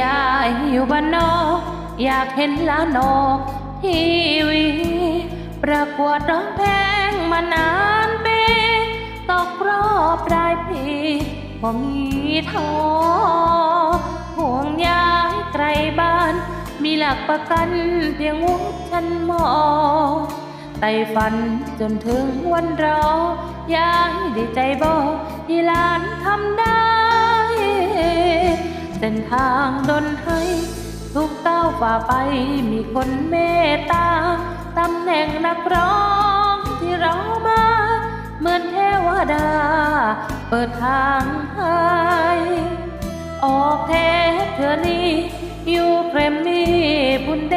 ยายอยู่บ้านนอกอยากเห็นล้านนอกทีวี ประกวดร้องเพลงมานานปีตกรอบปลายปีพอมีท้อห่วงยายไกลบ้าน มีหลักประกันเพียงวุฒิชั้นมอไต่ฝันจนถึงวันรอยายได้ใจบอกที่หลานทำได้ เส้นทางดนให้ทุกก้าวฝ่าไปมีคนเมตตาตำแหน่งนักร้องที่เรามาเหมือนเทวดา เปิดทางให้ออกเทปเธอนี้อยู่เกรมมี่บุญเด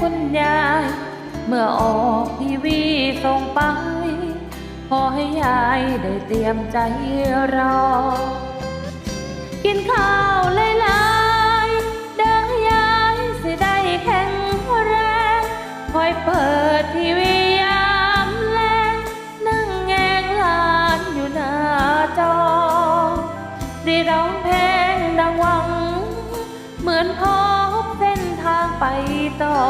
คุณยาย เมื่อออกทีวีส่งไป ขอให้ยายได้เตรียมใจรอ กินข้าวหลายๆเด้อยายสิได้แข็งแรงคอยเปิดทีวียามแลงนั่งแงงลานอยู่หน้าจอได้ร้องเพลงดังหวัง เหมือนพบเส้นทางไปต่อ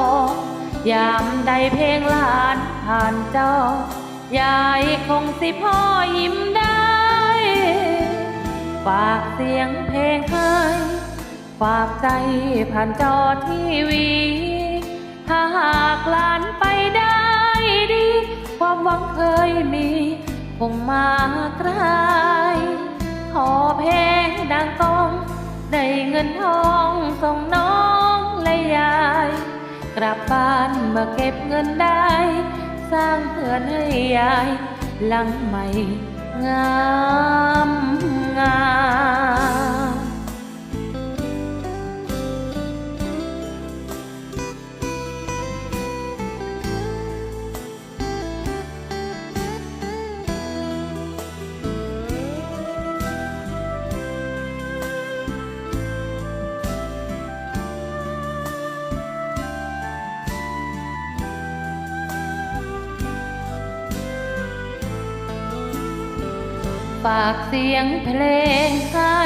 ยามใดเพลงลานผ่านจอยายคงสิพ่อยิ้มได้ สียงเพลงให้ฝากใจผ่านจอทีวี ถ้าหากลานไปได้ดี ความหวังเคยมี คงมาไกลขอเพลงดังก้อง ได้เงินทองส่งน้องและยาย กลับบ้านมาเก็บเงินได้ สร้างเพื่อนให้ยายหลังใหม่งาม ฝากเสียงเพลงให้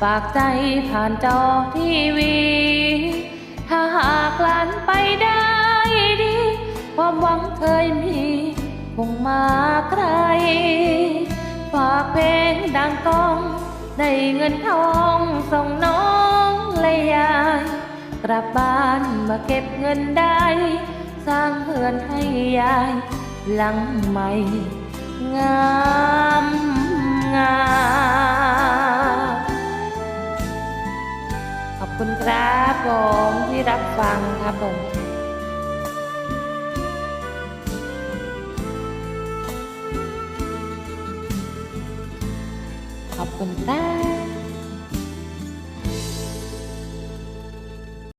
ฝากใจผ่านจอทีวี ถ้าหากหลานไปได้ดี ความหวังเคยมี คงมาไกลฝากเพลงดังก้องได้เงินทองส่งน้องและยายกลับบ้านมาเก็บเงินได้ สร้างเพื่อนให้ยาย หลังใหม่งาม มที่รับฟังครับผมขอบคุณครับ